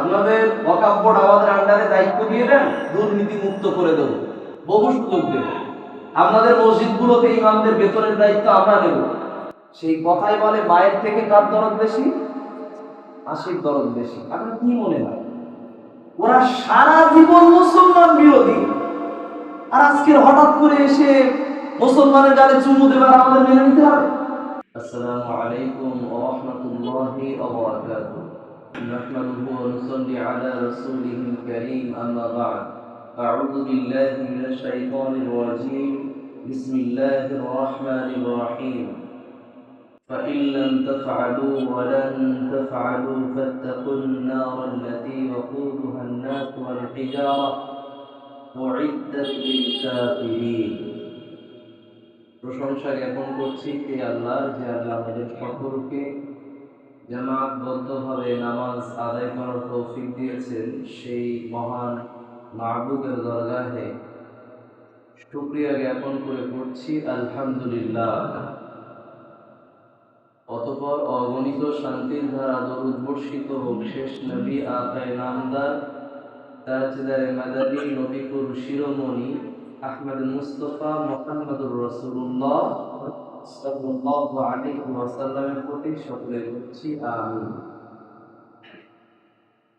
আপনাদের বোর্ড আমাদের আন্ডারে দায়িত্ব দিয়ে দেন দুর্নীতি মুক্ত করে দেবো, বহু সুযোগ দেব। আপনাদের মসজিদগুলোতে ইমামদের বেতনের দায়িত্ব আমরা নেব সেই কথাই বলে মায়ের থেকে কার দরদ বেশি? আশির দরদ বেশি। আপনার কি মনে হয়? ওরা সারা জীবন মুসলমান বিরোধী। আর আজকের হঠাৎ করে এসে মুসলমানের গালে চুমু দেবার আমাদের মেনে নিতে হবে। আসসালামু আলাইকুম ওয়া রাহমাতুল্লাহি ওয়া বারাকাতুহু। نحمده ونصلي على رسوله الكريم أما بعد أعوذ بالله من الشيطان الرجيم بسم الله الرحمن الرحيم فإن لم تفعلوا ولن تفعلوا فاتقوا النار التي وقودها الناس والحجارة أعدت للكافرين প্রশংসা জ্ঞাপন করছি কে আল্লাহ যে আল্লাহ আমাদের সকলকে জামাতবদ্ধভাবে নামাজ আদায় করার তৌফিক দিয়েছেন সেই মহান মাহবুবের দরগাহে। শুক্রিয়া জ্ঞাপন করে পড়ছি, আলহামদুলিল্লাহ। অতপর অগণিত শান্তির ধারা দরুদ বর্ষিত হোক, শেষ নবী আকায় নামদার তাজদারে মাদানী নবীপুর শিরোমণি আহমদ মুস্তফা মোহাম্মদুর রসুল্লাহ সাল্লাল্লাহু আলাইহি ওয়াসাল্লামের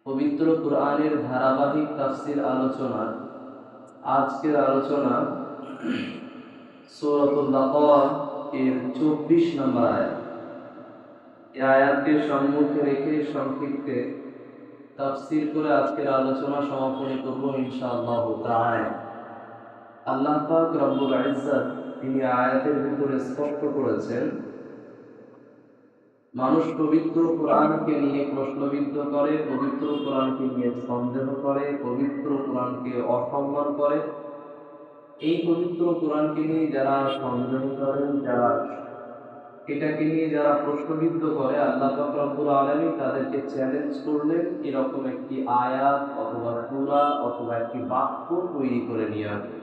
পবিত্র কোরআনের ধারাবাহিক তাফসির আলোচনা। আজকের আলোচনা এর 24 নম্বর আয়াত। এই আয়াতকে সম্মুখে রেখে সংক্ষিপ্তে তাফসির করে আজকের আলোচনা সমাপনী করব ইনশাআল্লাহ আল্লাহ পাক রব্বুল ইজ্জত তিনি আয়াতের ভিতরে স্পষ্ট করেছেন, মানুষ পবিত্র কোরআনকে নিয়ে প্রশ্নবিদ্ধ করে, পবিত্র কোরআনকে নিয়ে সন্দেহ করে, পবিত্র কোরআনকে অসম্মান করে। এই পবিত্র কোরআনকে নিয়ে যারা সন্দেহ করেন, যারা এটাকে নিয়ে যারা প্রশ্নবিদ্ধ করে, আল্লাহ রব্বুল আলামিন তাদেরকে চ্যালেঞ্জ করলেন এরকম একটি আয়াত অথবা সূরা অথবা একটি বাক্য তৈরি করে নিয়ে আসবে।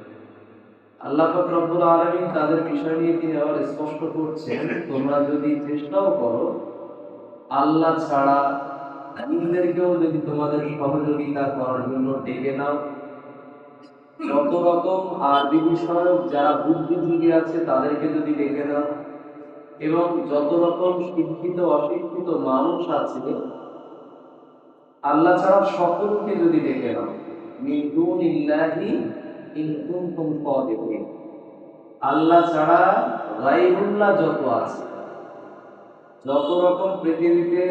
আল্লাহ রব্বুল আলামিন তাদের বিষয় নিয়ে তিনি আবার স্পষ্ট করছেন, তোমরা যদি চেষ্টাও করো, আল্লাহ ছাড়া নিজেদেরকেও যদি তোমাদের সহযোগিতা করার জন্য ডেকে নাও। যত রকম আরবি বিষয়ক যারা বুদ্ধিজীবী আছে, তাদেরকে যদি ডেকে নাও। এবং যত রকম শিক্ষিত, অশিক্ষিত মানুষ আছে, আল্লাহ ছাড়া সকলকে যদি ডেকে নাও। মিন কুনতুম সাদিকিন আল্লাহ ছাড়া গায়বুল্লাহ যত আছে, যত রকম পৃথিবীতে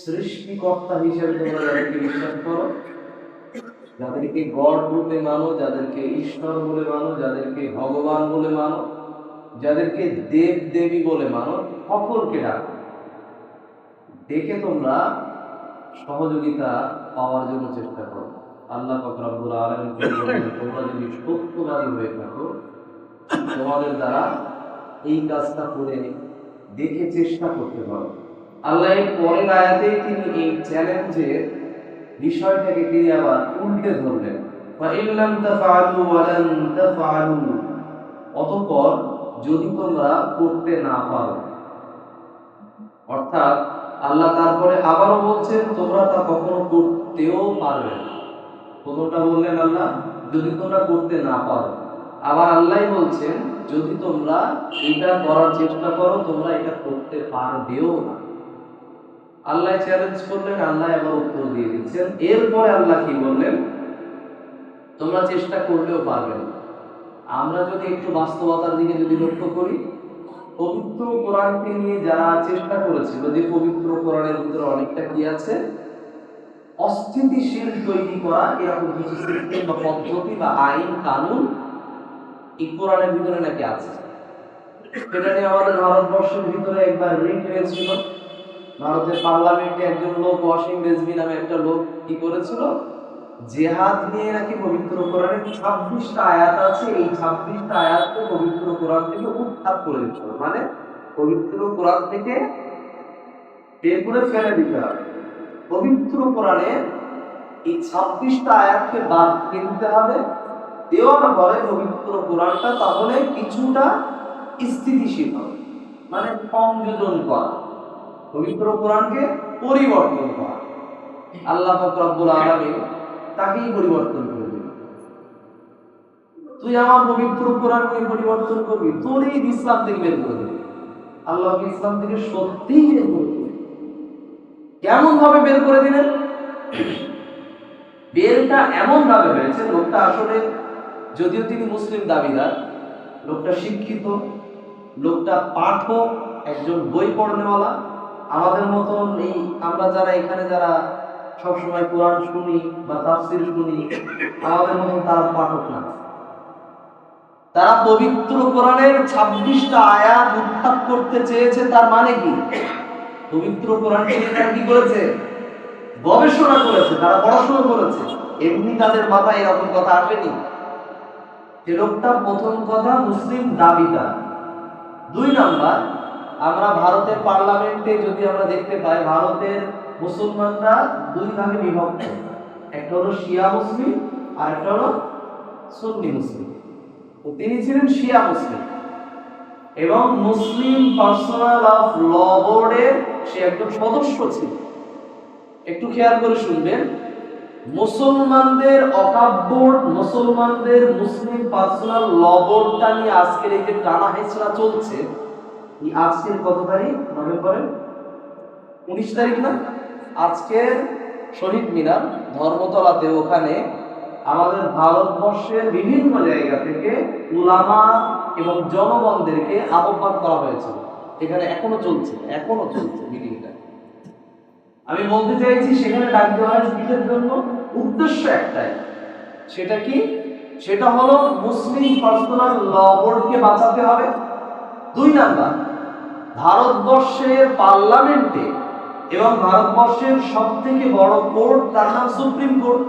সৃষ্টিকর্তা হিসেবে তোমরা যাদেরকে বিশ্বাস করো, যাদেরকে গড রূপে মানো, যাদেরকে ঈশ্বর বলে মানো, যাদেরকে ভগবান বলে মানো, যাদেরকে দেব দেবী বলে মানো, সকলকে ডাকো। দেখে তোমরা সহযোগিতা পাওয়ার জন্য চেষ্টা করো। আল্লাহ ফকরাবুল আলম তোমরা যদি সত্যবাদী হয়ে থাকো, তোমাদের দ্বারা এই কাজটা করে দেখে চেষ্টা করতে পারো। আল্লাহ এর পরের আয়াতেই তিনি এই চ্যালেঞ্জের বিষয়টাকে তিনি আবার উল্টে ধরলেন। অতপর যদি তোমরা করতে না পারো, অর্থাৎ আল্লাহ তারপরে আবারও বলছেন, তোমরা তা কখনো করতেও পারবে না। প্রথমটা বললেন আল্লাহ? যদি তোমরা করতে না পারো। আবার আল্লাহ বলছেন, যদি তোমরা এটা করার চেষ্টা করো, তোমরা এটা করতে পারবেও না। আল্লাহ চ্যালেঞ্জ করলেন, আল্লাহ এবার উত্তর দিয়ে দিচ্ছেন। এরপরে আল্লাহ কি বললেন? তোমরা চেষ্টা করলেও পারবে না। আমরা যদি একটু বাস্তবতার দিকে যদি লক্ষ্য করি, পবিত্র কোরআনকে নিয়ে যারা চেষ্টা করেছিল, যে পবিত্র কোরআনের ভিতরে অনেকটা কি আছে? অস্থিতিশীল তৈরি করা এরকম কিছু সিস্টেম বা পদ্ধতি বা আইন, কানুন এই কোরআনের ভিতরে নাকি আছে? সেটা নিয়ে আমাদের ভারতবর্ষের ভিতরে একবার রিট হয়েছিল ভারতের পার্লামেন্টে একজন লোক রেজভি নামে একটা লোক কি করেছিল? জেহাদ নিয়ে নাকি পবিত্র কোরআনে ছাব্বিশটা আয়াত আছে, এই ছাব্বিশটা আয়াতকে পবিত্র কোরআন থেকে উৎখাত করে দিতে মানে পবিত্র কোরআন থেকে বের করে ফেলে দিতে হবে। পবিত্র কোরআনে এই ছাব্বিশটা আয়াতকে বাদ কিনতে হবে। দেওয়ার পরে পবিত্র কোরআনটা, তাহলে কিছুটা স্থিতিশীল হবে। মানে সংযোজন করা। পবিত্র কোরআনকে পরিবর্তন করা। আল্লাহ পাক রব্বুল তাকেই পরিবর্তন করে দিল তুই আমার পবিত্র কোরআনকে পরিবর্তন করবি, তোর ইসলাম থেকে বের করে দিবি। আল্লাহকে ইসলাম থেকে সত্যিই বের কেমন ভাবে বের করে দিলেন? বেরটা এমন ভাবে হয়েছে, লোকটা আসলে যদিও তিনি মুসলিম দাবিদার, লোকটা শিক্ষিত, লোকটা পাঠক, একজন বই পড়নেওয়ালা। আমাদের মতন এই আমরা যারা এখানে যারা সবসময় কোরআন শুনি বা তাফসির শুনি, আমাদের মতন তারা পাঠক না। তারা পবিত্র কোরআনের ছাব্বিশটা আয়াত উত্থাপ করতে চেয়েছে, তার মানে কি? পবিত্র কোরআনকে তারা কি করেছে? গবেষণা করেছে, তারা পড়াশোনা করেছে। এমনি তাদের মাথায় এরকম কথা আসেনি। যে লোকটা প্রথম কথা মুসলিম দাবিদার। দুই নাম্বার, আমরা ভারতের পার্লামেন্টে যদি আমরা দেখতে পাই, ভারতের মুসলমানরা দুই ভাগে বিভক্ত। একটা হলো শিয়া মুসলিম, আর একটা হলো সুন্নি মুসলিম। তিনি ছিলেন শিয়া মুসলিম। এবং মুসলিম পার্সোনাল অফ ল বোর্ডের সে একজন সদস্য ছিল। একটু খেয়াল করে শুনবেন। মুসলমানদের অকাপ মুসলমানদের মুসলিম পার্সোনাল ল বোর্ডটা নিয়ে আজকের এই যে টানা হেঁচড়া চলছে, এই আজকের কত তারিখ? নভেম্বরের উনিশ তারিখ না? আজকের শহীদ মিনার, ধর্মতলাতে ওখানে আমাদের ভারতবর্ষের বিভিন্ন জায়গা থেকে উলামা এবং জনগণদেরকে আহ্বান করা হয়েছিল। এখানে এখনও চলছে এখনও চলছে মিটিংটা আমি বলতে চাইছি, সেখানে ডাক দেওয়া হয় কিসের জন্য? উদ্দেশ্য একটাই। সেটা কি? সেটা হলো মুসলিম পার্সোনাল ল বোর্ডকে বাঁচাতে হবে। দুই নাম্বার, ভারতবর্ষের পার্লামেন্টে এবং ভারতবর্ষের সব থেকে বড় কোর্ট তার নাম সুপ্রিম কোর্ট,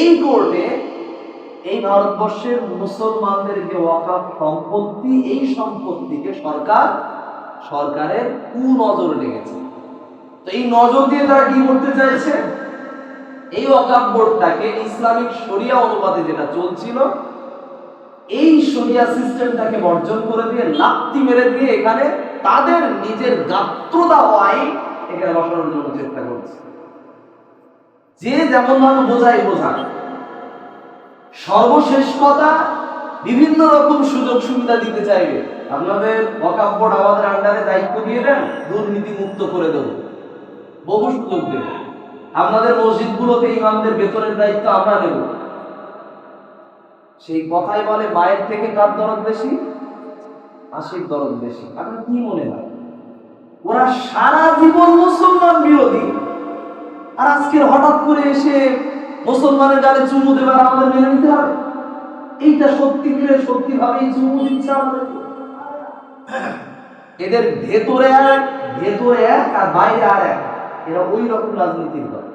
এই কোর্টে এই ভারতবর্ষের মুসলমানদের যে ওয়াকাফ সম্পত্তি, এই সম্পত্তিকে সরকার সরকারের কুনজর লেগেছে। তো এই নজর দিয়ে তারা কি করতে চাইছে? এই বোর্ডটাকে ইসলামিক শরিয়া অনুপাতে যেটা চলছিল, এই শরিয়া সিস্টেমটাকে বর্জন করে দিয়ে লাত্তি মেরে দিয়ে এখানে তাদের নিজের গাত্রদা আইন এখানে বসানোর জন্য চেষ্টা করছে। যে যেমন ভাবে বোঝায় বোঝায়। সর্বশেষ কথা বিভিন্ন রকম সুযোগ সুবিধা দিতে চাইবে। আপনাদের বোর্ড আমাদের আন্ডারে দায়িত্ব দিয়ে দেন দুর্নীতি মুক্ত করে দেবো। বহু সুযোগ দেব। আপনাদের মসজিদগুলোতে ইমামদের বেতনের দায়িত্ব আমরা নেব সেই কথাই বলে মায়ের থেকে কার দরদ বেশি? আশির দরদ বেশি। আপনার কি মনে হয়? ওরা সারা জীবন মুসলমান বিরোধী। আর আজকের হঠাৎ করে এসে মুসলমানের গালে চুমু দেবার আমাদের মেনে নিতে হবে? এইটা সত্যি করে? সত্যি ভাবে দিচ্ছে আমাদের এদের ভেতরে এক ভেতরে এক, আর বাইরে আর এক। এরা ওই রকম রাজনীতির দল।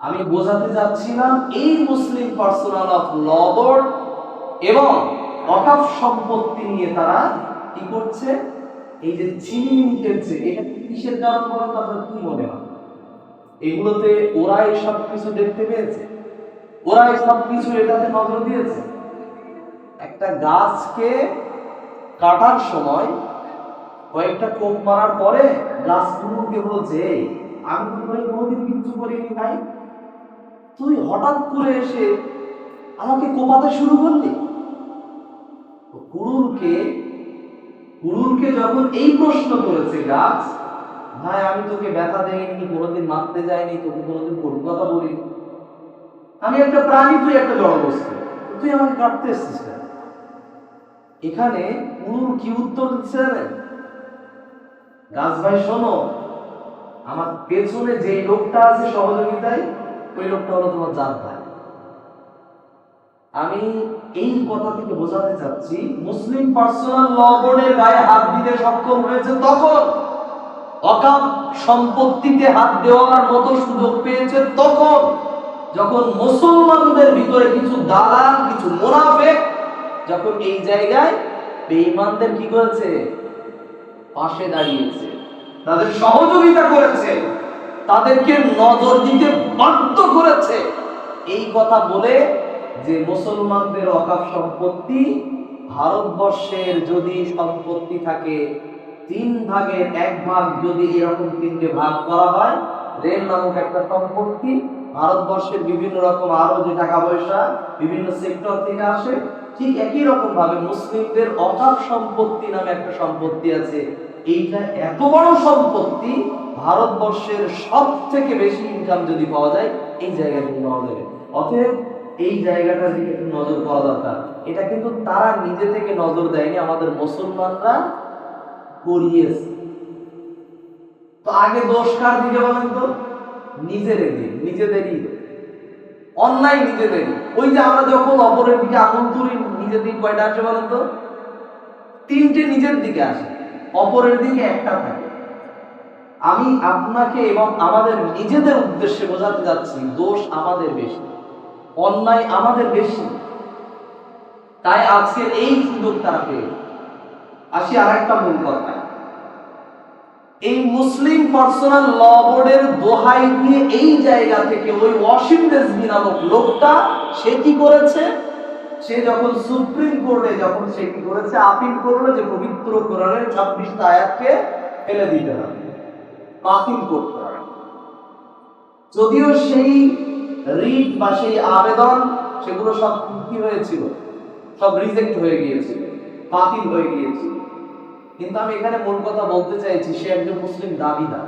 আমি বোঝাতে চাচ্ছিলাম এই Muslim personal of law board এবং অকাপ সম্পত্তি নিয়ে তারা কি করছে? এই যে চিনি খেলছে এটা কিসের কারণ বলেন আপনার কি মনে হয়? এগুলোতে ওরা সব কিছু দেখতে পেয়েছে? ওরা সব কিছু এটাতে নজর দিয়েছে। একটা গাছকে কাটার সময় কয়েকটা কোপ মারার পরে গাছগুলোকে বলছে "এই, আমি তো তোকে কোনোদিন কিচ্ছু করিনি ভাই। তুই হঠাৎ করে এসে আমাকে কোপাতে শুরু করলি? তো কুড়ুলকে কুড়ুলকে যখন এই প্রশ্ন করেছে গাছ ভাই আমি তোকে ব্যথা দেয়নি কোনোদিন মারতে যাইনি তোকে কোনোদিন কটু কথা বলিনি। আমি একটা প্রাণী, তুই একটা জড়বস্তু। তুই আমাকে কাটতে এসছিস এখানে কুড়ুল কি উত্তর দিচ্ছে গাছ ভাই, শোনো, আমার পেছনে যে লোকটা আছে সহযোগিতায়, ওই লোকটা হলো তোমার জাত ভাই। আমি এই কথা থেকে বোঝাতে চাচ্ছি, মুসলিম পার্সোনাল ল বোর্ডের গায়ে হাত দিতে সক্ষম হয়েছে তখন। অকাপ সম্পত্তিতে হাত দেওয়ার মতো সুযোগ পেয়েছে তখন। যখন মুসলমানদের ভিতরে কিছু দালাল, কিছু মোনাফেক যখন এই জায়গায় বেঈমানদের কি করেছে? পাশে দাঁড়িয়েছে। তাদের সহযোগিতা করেছে। তাদেরকে নজর দিতে বাধ্য করেছে। এই কথা বলে যে মুসলমানদের অকাপ সম্পত্তি ভারতবর্ষের যদি সম্পত্তি থাকে, তিন ভাগের এক ভাগ যদি এরকম তিনটে ভাগ করা হয় রেল নামক একটা সম্পত্তি ভারতবর্ষের বিভিন্ন রকম আরও যে টাকা পয়সা বিভিন্ন সেক্টর থেকে আসে, ঠিক একই রকম ভাবে মুসলিমদের অকাপ সম্পত্তি নামে একটা সম্পত্তি আছে। এইটা এত বড় সম্পত্তি ভারতবর্ষের সব থেকে বেশি ইনকাম যদি পাওয়া যায়, এই জায়গা থেকে পাওয়া যাবে। অতএব এই জায়গাটার দিকে একটু নজর করা দরকার। এটা কিন্তু তারা নিজে থেকে নজর দেয়নি, আমাদের মুসলমানরা করিয়েছে। তো আগে দোষ কার দিকে বলেন তো? নিজেদের দিকে নিজেদেরই। অন্যায় নিজেদেরই। ওই যে আমরা যখন অপরের দিকে আঙুল তুলি, নিজের দিকে কয়টা আসে বলেন তো? তিনটে নিজের দিকে আসে। অপরের দিকে একটা থাকে। আমি আপনাকে এবং আমাদের নিজেদের উদ্দেশ্যে বোঝাতে যাচ্ছি, দোষ আমাদের বেশি, অন্যায় আমাদের বেশি। তাই আজকের এই সুযোগ তারা পেয়ে আসি আর একটা মূল কথা এই মুসলিম পার্সোনাল ল বোর্ডের দোহাই দিয়ে এই জায়গা থেকে ওই ওয়াসিম রেজভি নামক লোকটা, সে কি করেছে? সে যখন সুপ্রিম কোর্টে যখন সে কি করেছে? আপিল করল যে পবিত্র কোরআনের ছাব্বিশটা আয়াতকে ফেলে দিতে হবে, বাতিল করতে হবে। যদিও সেই রিট বা সেই আবেদন, সেগুলো সব কি হয়েছিল? সব রিজেক্ট হয়ে গিয়েছিল, বাতিল হয়ে গিয়েছিল। কিন্তু আমি এখানে মূল কথা বলতে চাইছি, সে একজন মুসলিম দাবিদার।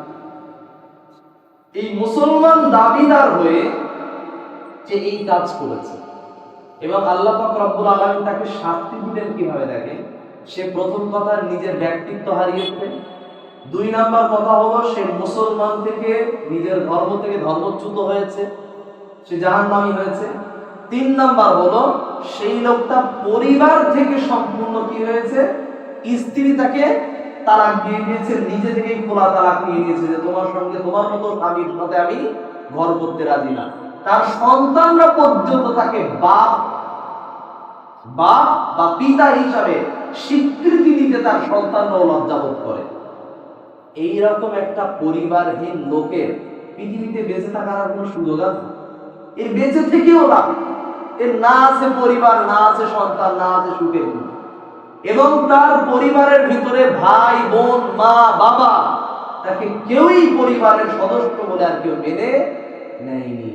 এই মুসলমান দাবিদার হয়ে যে এই কাজ করেছে, এবং আল্লাহ রব্বুল আলামিন তাকে শাস্তি দিলেন কীভাবে দেখেন সে প্রথম কথা নিজের ব্যক্তিত্ব হারিয়েছে। দুই নাম্বার কথা হলো, সে মুসলমান থেকে নিজের ধর্ম থেকে ধর্মচ্যুত হয়েছে, সে জাহান্নামী হয়েছে। তিন নাম্বার হলো, সেই লোকটা পরিবার থেকে সম্পূর্ণ কি হয়েছে? স্ত্রী তাকে তালাক দিয়ে দিয়েছে, নিজে থেকেই খোলা তালাক নিয়ে নিয়েছে যে তোমার সঙ্গে তোমার মতো স্বামীর সাথে আমি ঘর করতে রাজি না। তার সন্তানরা পর্যন্ত তাকে বাপ বাপ বা পিতা হিসাবে স্বীকৃতি দিতে তার সন্তানরাও লজ্জাবোধ করে। এইরকম একটা পরিবারহীন লোকের পৃথিবীতে বেঁচে থাকার কোনো সুযোগ আছে? বেঁচে থেকেও লাভ এর না আছে পরিবার, না আছে সন্তান, না আছে সুখের। এবং তার পরিবারের ভিতরে ভাই, বোন, মা, বাবা তাকে কেউই পরিবারের সদস্য বলে আর কেউ মেনে নেয়নি।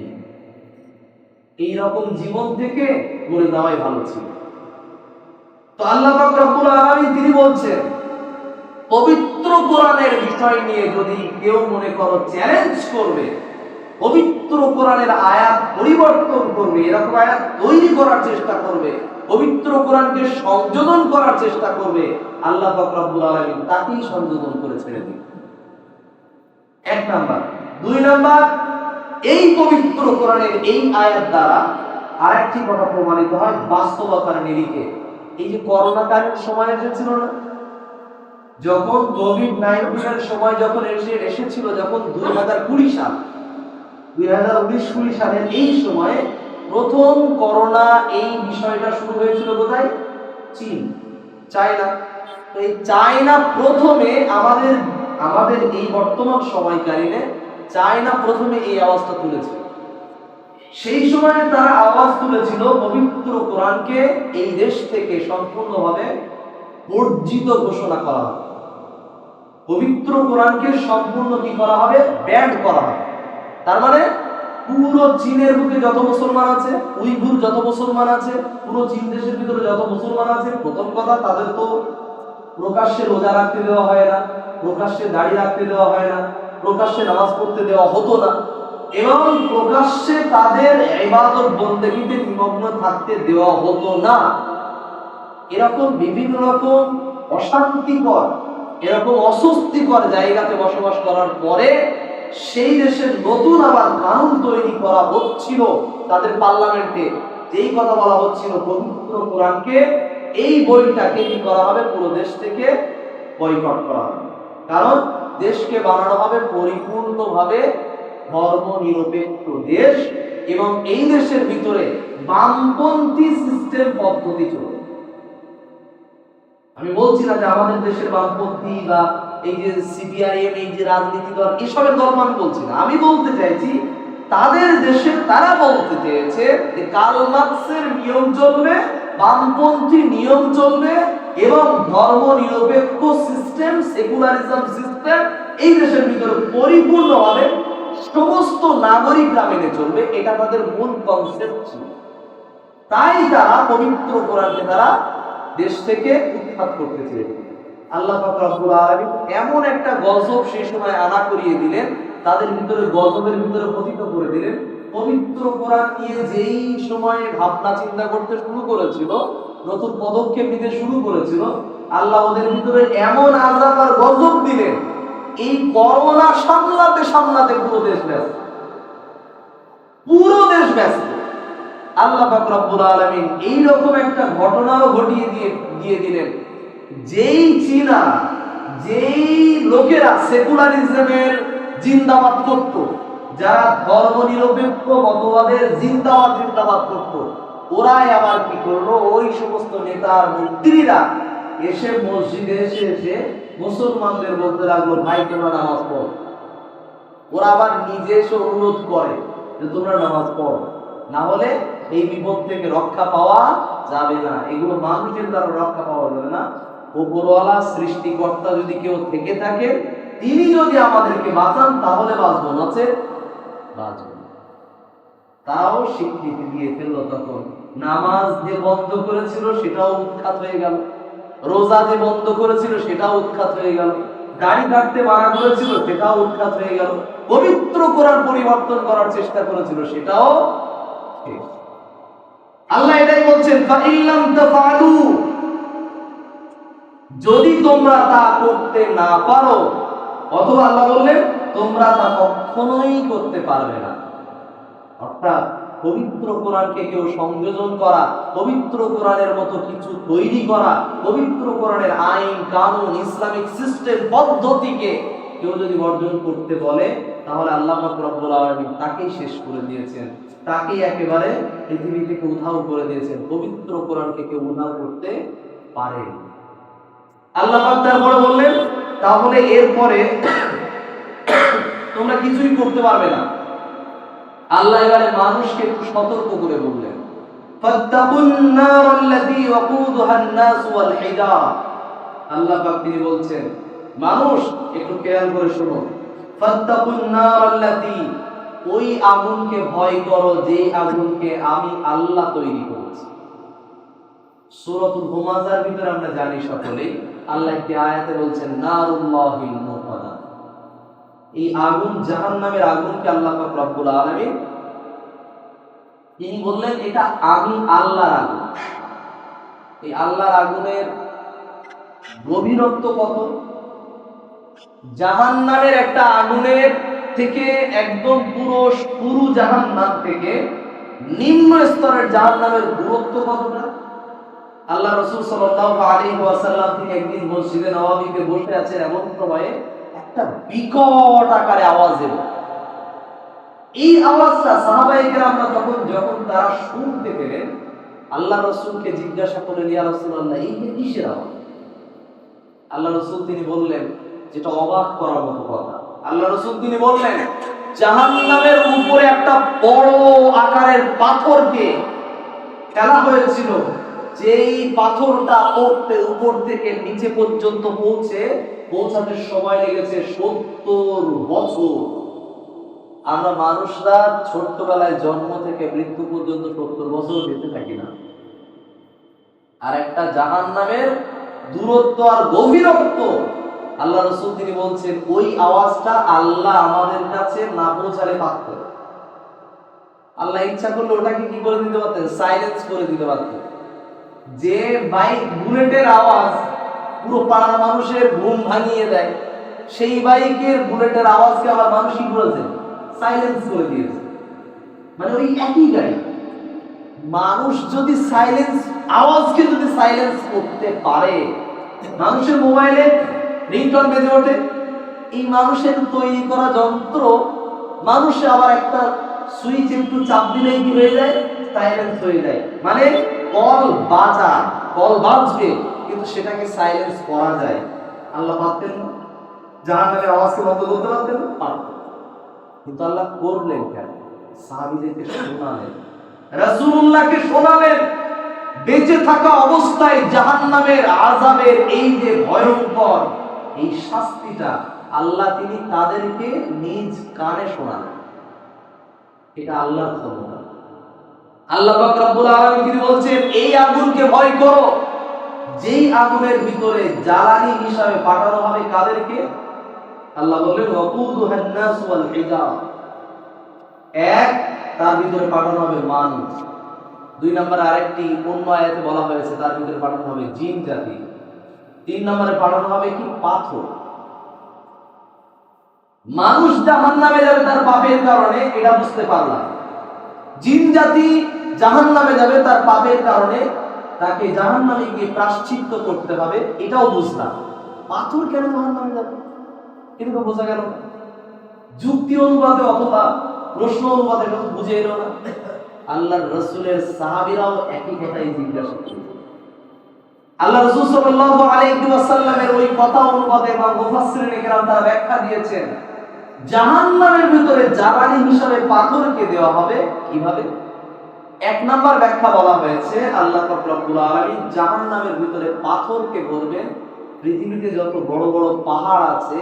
এইরকম জীবন থেকে মরে যাওয়াই ভালো ছিল। তো আল্লাহ রব্বুল আলামিন তিনি বলছেন, পবিত্র কোরআনের বিষয় নিয়ে যদি কেউ মনে করো চ্যালেঞ্জ করবে, পবিত্র কোরআনের আয়াত পরিবর্তন করবে, এরকম আয়াত তৈরি করার চেষ্টা করবে পবিত্র কোরআনকে সংযোজন করার চেষ্টা করবে, আল্লাহ পাক রব্বুল আলামিন তাকেই সংযোজন করে ছেড়ে দিবে। এক নাম্বার। দুই নাম্বার, এই পবিত্র কোরআনের এই আয়াত দ্বারা আরেকটি কথা প্রমাণিত হয়, বাস্তবতার নিরিখে। এই যে করোনা করোনাকালীন সময় এসেছিল না, যখন কোভিড নাইন্টিনের সময় যখন এসে, এসেছিল, যখন দুই হাজার কুড়ি সাল, দুই হাজার উনিশ কুড়ি সালের এই সময়ে প্রথম করোনা এই বিষয়টা শুরু হয়েছিল কোথায়? চীন, চায়না। এই চায়না প্রথমে আমাদের আমাদের এই বর্তমান সময়কালীনে চায়না প্রথমে এই আওয়াজটা তুলেছে সেই সময়ে তারা আওয়াজ তুলেছিল পবিত্র কোরআনকে এই দেশ থেকে সম্পূর্ণভাবে বর্জিত ঘোষণা করা হবে। পবিত্র কোরআনকে সম্পূর্ণ কি করা হবে? ব্যান করা হবে। তার মানে পুরো চীনের বুকে যত মুসলমান আছে উইঘুর যত মুসলমান আছে, পুরো চীন দেশের ভিতরে যত মুসলমান আছে, প্রথম কথা তাদের তো প্রকাশ্যে রোজা রাখতে দেওয়া হয় না, প্রকাশ্যে দাড়ি রাখতে দেওয়া হয় না, প্রকাশ্যে নামাজ পড়তে দেওয়া হতো না। এবং প্রকাশ্যে তাদের ইবাদত বন্দেগীতে নিমগ্ন থাকতে দেওয়া হতো না। এরকম বিভিন্ন রকম অশান্তিকর, এরকম অস্বস্তিকর জায়গাতে বসবাস করার পরে সেই দেশের নতুন আবার কানুন তৈরি করা হচ্ছিল তাদের পার্লামেন্টে। যেই কথা বলা হচ্ছিল, পবিত্র কোরআনকে, এই বইটাকে কি করা হবে? পুরো দেশ থেকে বয়কট করা হবে। কারণ দেশকে বানানো হবে পরিপূর্ণভাবে ধর্ম নিরপেক্ষ দেশ এবং এই দেশের ভিতরে বামপন্থী সিস্টেম পদ্ধতি চলবে। আমি বলছি না যে আমাদের দেশের বামপন্থী বা এই যে সিপিআইএম এই যে রাজনীতি দল, এসবের দল আমি বলছি না। আমি বলতে চাইছি, তাদের দেশে তারা বলতে চেয়েছে যে মার্কসের নিয়ম চলবে, বামপন্থী নিয়ম চলবে, এবং ধর্ম নিরপেক্ষ সিস্টেম সেকুলারিজম সিস্টেম এই দেশের ভিতরে পরিপূর্ণভাবে সমস্ত নাগরিকরা মেনে চলবে, এটা তাদের মূল কনসেপ্ট ছিল। তাই তারা পবিত্র কোরআনকে তারা দেশ থেকে উৎখাত করতে চেয়েছিল আল্লাহ এমন একটা গজব সেই সময় আনা করিয়ে দিলেন, তাদের ভিতরে, গজবের ভিতরে পতিত করে দিলেন। পবিত্র কোরআন নিয়ে যেই সময়ে ভাবনা চিন্তা করতে শুরু করেছিল, নতুন পদক্ষেপ নিতে শুরু করেছিল, আল্লাহ ওদের ভিতরে এমন আজাব আর গজব দিলেন, এই করোনা সামলাতে সামলাতে পুরো দেশ ব্যস্ত। পুরো দেশ ব্যস্ত। আল্লাহ পাক রব্বুল আলামিন এই রকম একটা ঘটনাও ঘটিয়ে দিয়ে দিয়ে দিলেন। যেই চীনা, যেই লোকেরা সেকুলারিজমের জিন্দাবাদ করত, যারা ধর্ম নিরপেক্ষ মতবাদের জিন্দাবাদ জিন্দাবাদ করত, ওরাই আবার কি করল? ওই সমস্ত নেতার মন্ত্রীরা এসে মসজিদে এসে এসে মুসলমানদের বলতে লাগল, ভাই, তোমরা নামাজ পড়ো। ওরা আবার নিজে এসে অনুরোধ করে যে, তোমরা নামাজ পড়ো। না হলে এই বিপদ থেকে রক্ষা পাওয়া যাবে না। এগুলো মানুষের দ্বারা রক্ষা পাওয়া যাবে না। উপরওয়ালা সৃষ্টিকর্তা যদি কেউ থেকে থাকে, তিনি যদি আমাদেরকে বাঁচান, তাহলে বাঁচবো নচে বাঁচবো। তাও স্বীকৃতি দিয়ে ফেলল তখন। নামাজ যে বন্ধ করেছিল, সেটাও উৎখাত হয়ে গেল। রোজা যে বন্ধ করেছিল, সেটাও উৎখাত হয়ে গেল। দাড়ি কাটতে মানা করেছিল, সেটাও উৎখাত হয়ে গেল। পবিত্র কোরআন পরিবর্তন করার চেষ্টা করেছিল, সেটাও আল্লাহ এটাই বলছেন যদি তোমরা তা করতে না পারো, অথবা আল্লাহ বললেন, তোমরা তা কখনোই করতে পারবে না। অর্থাৎ পবিত্র কোরআনকে কেউ সংযোজন করা, পবিত্র কোরআনের মতো কিছু তৈরি করা, পবিত্র কোরআনের আইন, কানুন, ইসলামিক সিস্টেম, পদ্ধতিকে কেউ যদি বর্জন করতে বলে, তাহলে আল্লাহ রব্বুল তাকেই শেষ করে দিয়েছেন। তাকেই একেবারে পৃথিবী থেকে উধাও করে দিয়েছেন। পবিত্র কোরআনকে কেউ উধাও করতে পারে আল্লাহ তারপরে বললেন, তাহলে এরপরে তোমরা কিছুই করতে পারবে না। আল্লাহ এবারে মানুষকে একটু সতর্ক করে বললেন আল্লাহ তিনি বলছেন, মানুষ, একটু খেয়াল করে শোনো ওই আগুনকে ভয় করো যে আগুনকে আমি আল্লাহ তৈরি করেছি। সূরাতুল হুমাজার ভিতরে আমরা জানি সকলেই আল্লাহ একটি আয়াতে বলছেন, নারুল্লাহিল মুকাদ্দাস এই আগুন জাহান নামের আগুনকে আল্লাহ পাক রব্বুল আলামিন তিনি বললেন, এটা আমি আল্লাহর আগুন। এই আল্লাহর আগুনের গভীরত্ব কত? জাহান নামের একটা আগুনের থেকে একদম পুরো পুরু জাহান নাম থেকে নিম্ন স্তরের জাহান নামের দূরত্ব কতটা? আল্লাহ রসুল ওয়াসাল্লাম তিনি একদিন মসজিদে নওয়াবিতে বসে আছেন এমন সময়ে একটা বিকট আকারে আওয়াজ এলো। এই আওয়াজটা সাহাবায়ে কেরামরা তখন যখন তারা শুনতে পেলেন, আল্লাহ রসুলকে জিজ্ঞাসা করলেন, ইয়া রাসূলুল্লাহ, এই যে কিসের আওয়াজ? আল্লাহ রসুল তিনি বললেন, যেটা অবাক করার মতো কথা। আল্লাহ রসুল তিনি বললেন, জাহান্নামের উপরে একটা বড় আকারের পাথরকে ফেলা হয়েছিল। যেই পাথরটা পড়তে উপর থেকে নিচে পর্যন্ত পৌঁছে, পৌঁছাতে সময় লেগেছে সত্তর বছর। আমরা মানুষরা ছোট্টবেলায় জন্ম থেকে মৃত্যু পর্যন্ত সত্তর বছর বেঁচে থাকি না। আর একটা জাহান নামের দূরত্ব আর গভীরত্ব, আল্লাহ রসুল তিনি বলছেন, ওই আওয়াজটা আল্লাহ আমাদের কাছে না পৌঁছালে পারত আল্লাহ ইচ্ছা করলে ওটাকে কি করে দিতে পারতেন? সাইলেন্স করে দিতে পারতেন। যে বাইক বুলেটের আওয়াজ পুরো পাড়ার মানুষের ঘুম ভাঙিয়ে দেয়, সেই বাইকের বুলেটের আওয়াজকে আবার মানুষ কি করেছে সাইলেন্স করে দিয়েছে। মানে ওই একই গাড়ি। মানুষ যদি সাইলেন্স আওয়াজকে যদি সাইলেন্স করতে পারে, মানুষের মোবাইলে রিংটন বেজে ওঠে, এই মানুষের তৈরি করা যন্ত্র, মানুষে আবার একটা সুইচ একটু চাপ দিলেই কি হয়ে যায়? সাইলেন্স হয়ে যায়। মানে কল বাজা, কল বাজবে, কিন্তু সেটাকে সাইলেন্স করা যায়। আল্লাহ পারতেন না। জাহান নামের আওয়াজকে বন্ধ করতে পারতেন? না? কিন্তু আল্লাহ করলেন কেন? সাহাবিদেরকে শোনালেন। রাসূলুল্লাহকে শোনালেন, বেঁচে থাকা অবস্থায় জাহান্নামের আযাবের এই যে ভয়ঙ্কর এই শাস্তিটা, আল্লাহ তিনি তাদেরকে নিজ কানে শোনালেন। এটা আল্লাহর ক্ষমতা আল্লাহ পাক রব্বুল তিনি বলছেন, এই আগুনকে ভয় করো। যেই আগুনের ভিতরে জ্বালানি হিসাবে পাঠানো হবে কাদেরকে? আল্লাহ এক, তার ভিতরে পাঠানো হবে মানুষ দুই নম্বর আরেকটি অন্য আয়াতে বলা হয়েছে, তার ভিতরে পাঠানো হবে জিন জাতি। তিন নম্বরে পাঠানো হবে কি? পাথর। মানুষ জাহান নামে যাবে তার পাপের কারণে, এটা বুঝতে পারলাম। জিন জাতি জাহান নামে যাবে, তার পাপের কারণে তাকে জাহান নামে গিয়ে প্রাশ্চিত্য করতে হবে, এটাও বুঝলাম। পাথর কেন জাহান নামে যাবে? এটা তো বোঝা গেল। যুক্তি অনুবাদে অথবা প্রশ্ন অনুবাদে বুঝে এলো না। আল্লাহর রসুলের সাহাবিরাও একই কথাই জিজ্ঞাসা করল আল্লাহ রসুল সাল্লাল্লাহু আলাইহি ওয়াসাল্লামের ওই কথা অনুবাদে বা মুফাসসিরিন কেরাম তারা ব্যাখ্যা দিয়েছেন। জাহান্নামের ভিতরে জ্বালানি হিসাবে পাথরকে দেওয়া হবে কীভাবে? এক নাম্বার ব্যাখ্যা বলা হয়েছে, আল্লাহ রব্বুল আলামিন জাহান্নামের ভিতরে পাথরকে বলবেন পৃথিবীতে যত বড় বড় পাহাড় আছে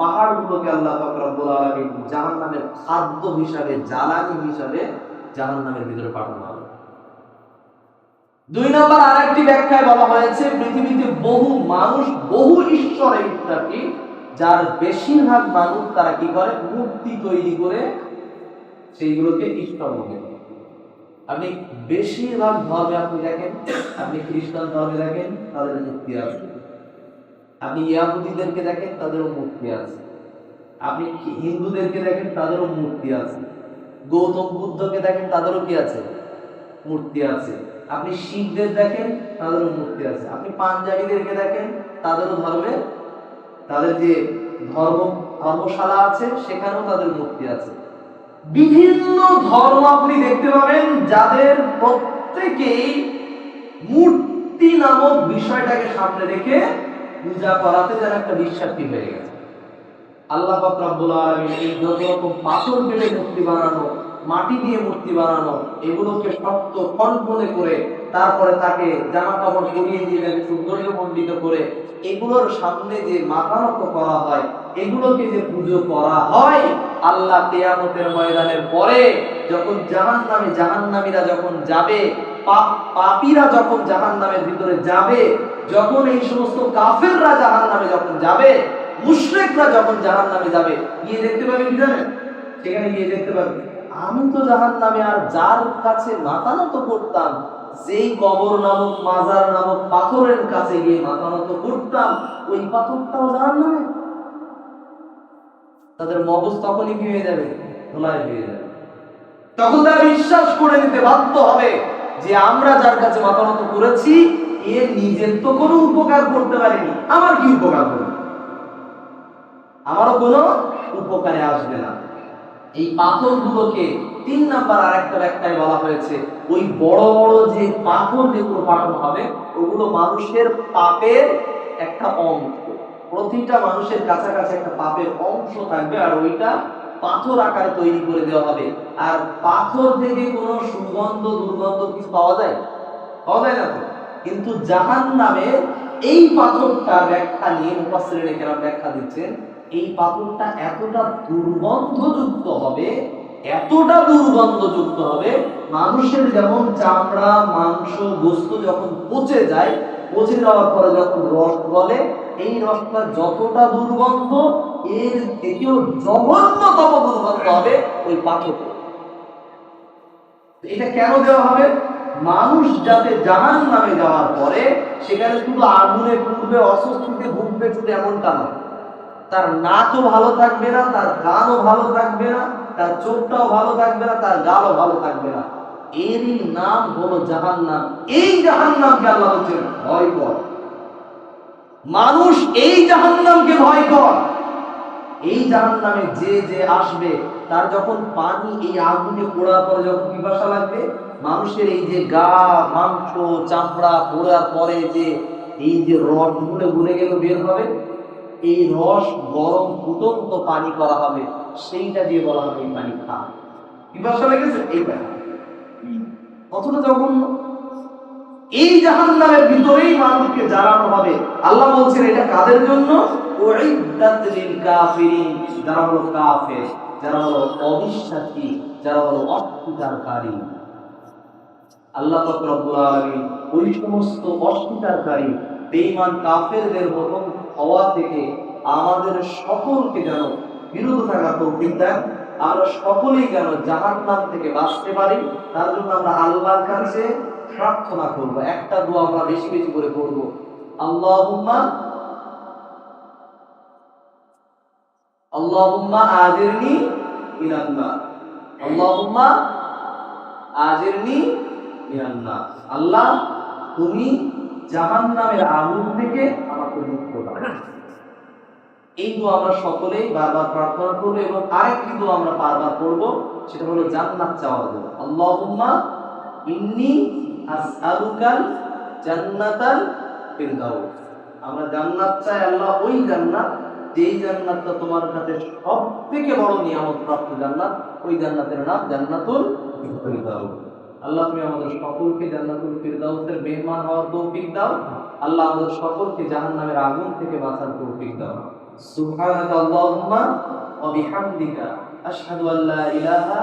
পাহাড়গুলোকে আল্লাহ রব্বুল আলামিন জাহান্নামের খাদ্য হিসাবে, জ্বালানি হিসাবে জাহান্নামের ভিতরে পাঠানো হবে। দুই নম্বর আরেকটি ব্যাখ্যায় বলা হয়েছে, পৃথিবীতে বহু মানুষ, বহু ঈশ্বরে বিশ্বাসী যার বেশিরভাগ মানুষ তারা কি করে? মূর্তি তৈরি করে সেইগুলোকে ঈশ্বর মনে আপনি বেশিরভাগ ধর্মে আপনি দেখেন, আপনি খ্রিস্টান ধর্মে দেখেন, তাদের মূর্তি আছে। আপনি ইয়াহুদিদেরকে দেখেন, তাদেরও মূর্তি আছে। আপনি হিন্দুদেরকে দেখেন, তাদেরও মূর্তি আছে। গৌতম বুদ্ধকে দেখেন, তাদেরও কি আছে? মূর্তি আছে। আপনি শিখদের দেখেন, তাদেরও মূর্তি আছে। আপনি পাঞ্জাবিদেরকে দেখেন, তাদেরও ধর্মে তাদের যে ধর্ম, ধর্মশালা আছে, সেখানেও তাদের মূর্তি আছে। বিভিন্ন ধর্ম আপনি দেখতে পাবেন, যাদের প্রত্যেকেই মূর্তি নামক বিষয়টাকে সামনে রেখে পূজা করাতে যেন একটা বিশ্বাসী হয়ে গেছে। আল্লাহ রব্বুল আলামিন যত রকম পাথর কেটে মূর্তি বানানো, মাটি দিয়ে মূর্তি বানানো, এগুলোকে শক্ত কল্পনে করে তারপরে তাকে জামা কাপড় পরিয়ে তাকে সৌন্দর্য মণ্ডিত করে, এগুলোর সামনে যে মাথা নত করা হয়, এগুলোকে যে পুজো করা হয়, আল্লাহ কেয়ামতের ময়দানের পরে যখন জাহান নামে জাহান্নামীরা যখন যাবে, পাপ, পাপীরা যখন জাহান্নামের ভিতরে যাবে, যখন এই সমস্ত কাফেররা জাহান নামে যখন যাবে, মুশরিকরা যখন জাহান নামে যাবে, গিয়ে দেখতে পাবে কি জানেন? সেখানে গিয়ে দেখতে পাবে, আমি তো জাহান নামে আর যার কাছে মাথা নত করতাম যেই কবর নামক মাজার নামক পাথরের কাছে গিয়ে মাথা নত করতাম ওই পাথরটাও জাহান্নামে। তাদের মগজ তখনই কি হয়ে যাবে ধোলাই হয়ে যাবে। তখন তারা বিশ্বাস করে নিতে বাধ্য হবে যে আমরা যার কাছে মাথা নত করেছি, এ নিজের তো কোনো উপকার করতে পারেনি। আমার কি উপকার করবে? আমারও কোনো উপকারে আসবে না। এই পাথরগুলোকে তিন নাম্বার আরেকটা ব্যাখ্যায় বলা হয়েছে, ওই বড় বড় যে পাথর যেগুলো পাঠানো হবে, ওগুলো মানুষের পাপের একটা অংশ। প্রতিটা মানুষের কাছাকাছি একটা পাপের অংশ থাকবে আর ওইটা পাথর আকারে তৈরি করে দেওয়া হবে। আর পাথর থেকে কোনো সুগন্ধ, দুর্গন্ধ কিছু পাওয়া যায়? পাওয়া যায় না তো? কিন্তু জাহান নামে এই পাথরটা ব্যাখ্যা নিয়ে মুফাসসিরিনে কেরাম ব্যাখ্যা দিচ্ছেন এই পাথরটা এতটা দুর্গন্ধযুক্ত হবে, এতটা দুর্গন্ধযুক্ত হবে, মানুষের যেমন চামড়া, মাংস গোস্ত যখন পচে যায়, পচে যাওয়ার পরে যখন রস গলে, এই রসটা যতটা দুর্গন্ধ, এর থেকেও জঘন্যতম দুর্গন্ধ হবে ওই পাথর। এটা কেন দেওয়া হবে? মানুষ যাতে জাহান নামে যাওয়ার পরে, সেখানে শুধু আগুনে পুড়বে, অস্বস্তিতে ভুগবে শুধু এমনটা নয়। তার নাকও ভালো থাকবে না, তার গানও ভালো থাকবে না, তার চোখটাও ভালো থাকবে না, তার গালও ভালো থাকবে না। এরই নাম হলো জাহান নাম এই জাহান নামকে আল্লাহ বলছেন ভয় কর। মানুষ এই জাহান নামকে ভয় কর। এই জাহান নামে যে যে আসবে, তার যখন পানি এই আগুনে পোড়ার পরে যখন পিপাসা লাগবে, মানুষের এই যে গা, মাংস, চামড়া পোড়ার পরে যে এই যে রড গুলে গুলে গেল বের হবে এই রস গরম ফুটন্ত পানি করা হবে, সেইটা দিয়ে বলা হবে এই পানি খা। পিপাসা লেগেছে, এই পানি কতটা জঘন্য এই জাহান নামের ভিতরেই মানুষকে জ্বালানো হবে, আল্লাহ বলছেন, এটা কাদের জন্য? যারা হলো কাফের, যারা হলো অবিশ্বাসী, যারা হলো অস্বীকারী। আল্লাহ রব্বুল ওই সমস্ত অস্বীকারী, বেঈমান কাফেরদের হুকুম হওয়া থেকে আমাদের সকলকে যেন বিরত থাকা তৌফিক দেন আমরা সকলেই যেন জাহান্নাম থেকে বাঁচতে পারি, তার জন্য আমরা আল্লাহর কাছে প্রার্থনা করব। একটা দোয়া আমরা বেশি বেশি করে করব। আল্লাহুম্মা আল্লাহুম্মা আজিরনি নার আল্লাহুম্মা আজিরনি নার আল্লাহ, তুমি জাহান্নামের আগুন থেকে আমাকে এই দোয়া আমরা সকলেই বারবার প্রার্থনা করব এবং আরেকটি দোয়া আমরা বারবার করব, সেটা হলো জান্নাত চাওয়ার দোয়া। আল্লাহুম্মা ইন্নি আসআলুকাল জান্নাতাল ফিরদাউস আমরা জান্নাত চাই আল্লাহ ওই জান্নাত, যেই জান্নাতটা তোমার কাছে সব থেকে বড় নিয়ামত প্রাপ্ত জান্নাত, ওই জান্নাতের নাম জান্নাতুল ফিরদাউস আল্লাহ তুমি আমাদের সকলকে জান্নাতুল ফিরদাউসের মেহমান হওয়ার তৌফিক দাও। আল্লাহ আমাদের সকলকে জাহান্নামের আগুন থেকে বাঁচার তৌফিক দাও। সুবহানাক আল্লাহুম্মা ওয়া বিহামদিকা আশহাদু আল লা ইলাহা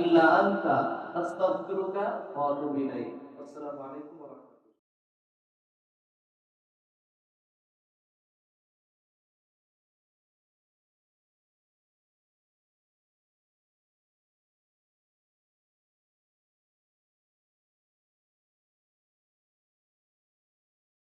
ইল্লা আনতা। আস্তাগফিরুকা ওয়া আতুবু ইলাইক। আসসালামু